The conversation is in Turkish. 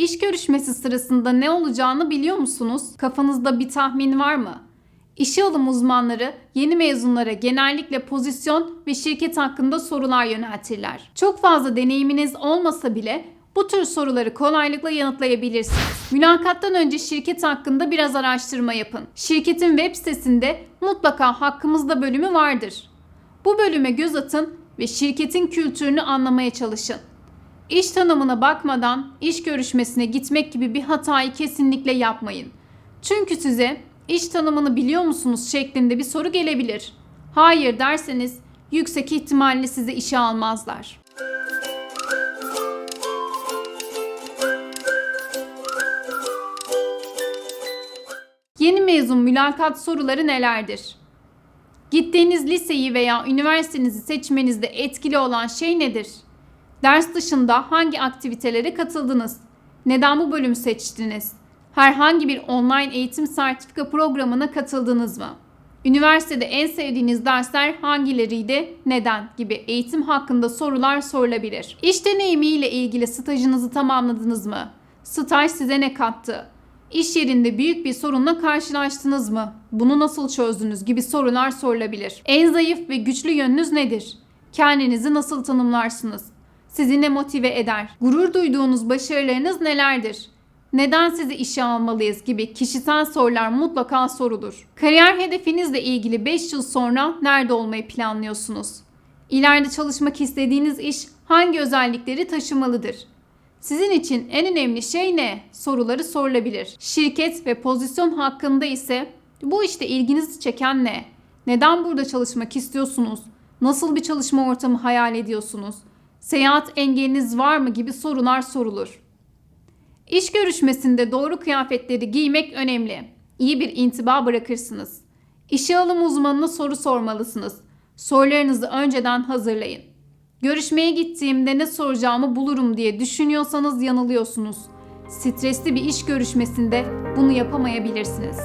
İş görüşmesi sırasında ne olacağını biliyor musunuz? Kafanızda bir tahmin var mı? İşe alım uzmanları yeni mezunlara genellikle pozisyon ve şirket hakkında sorular yöneltirler. Çok fazla deneyiminiz olmasa bile bu tür soruları kolaylıkla yanıtlayabilirsiniz. Mülakattan önce şirket hakkında biraz araştırma yapın. Şirketin web sitesinde mutlaka hakkımızda bölümü vardır. Bu bölüme göz atın ve şirketin kültürünü anlamaya çalışın. İş tanımına bakmadan iş görüşmesine gitmek gibi bir hatayı kesinlikle yapmayın. Çünkü size iş tanımını biliyor musunuz şeklinde bir soru gelebilir. Hayır derseniz yüksek ihtimalle sizi işe almazlar. Yeni mezun mülakat soruları nelerdir? Gittiğiniz liseyi veya üniversitenizi seçmenizde etkili olan şey nedir? Ders dışında hangi aktivitelere katıldınız? Neden bu bölümü seçtiniz? Herhangi bir online eğitim sertifika programına katıldınız mı? Üniversitede en sevdiğiniz dersler hangileriydi? Neden? gibi eğitim hakkında sorular sorulabilir. İş deneyimiyle ilgili stajınızı tamamladınız mı? Staj size ne kattı? İş yerinde büyük bir sorunla karşılaştınız mı? Bunu nasıl çözdünüz gibi sorular sorulabilir. En zayıf ve güçlü yönünüz nedir? Kendinizi nasıl tanımlarsınız? Sizi ne motive eder? Gurur duyduğunuz başarılarınız nelerdir? Neden sizi işe almalıyız gibi kişisel sorular mutlaka sorulur. Kariyer hedefinizle ilgili 5 yıl sonra nerede olmayı planlıyorsunuz? İleride çalışmak istediğiniz iş hangi özellikleri taşımalıdır? Sizin için en önemli şey ne? Soruları sorulabilir. Şirket ve pozisyon hakkında ise bu işte ilginizi çeken ne? Neden burada çalışmak istiyorsunuz? Nasıl bir çalışma ortamı hayal ediyorsunuz? Seyahat engeliniz var mı gibi sorular sorulur. İş görüşmesinde doğru kıyafetleri giymek önemli. İyi bir intiba bırakırsınız. İşe alım uzmanına soru sormalısınız. Sorularınızı önceden hazırlayın. Görüşmeye gittiğimde ne soracağımı bulurum diye düşünüyorsanız yanılıyorsunuz. Stresli bir iş görüşmesinde bunu yapamayabilirsiniz.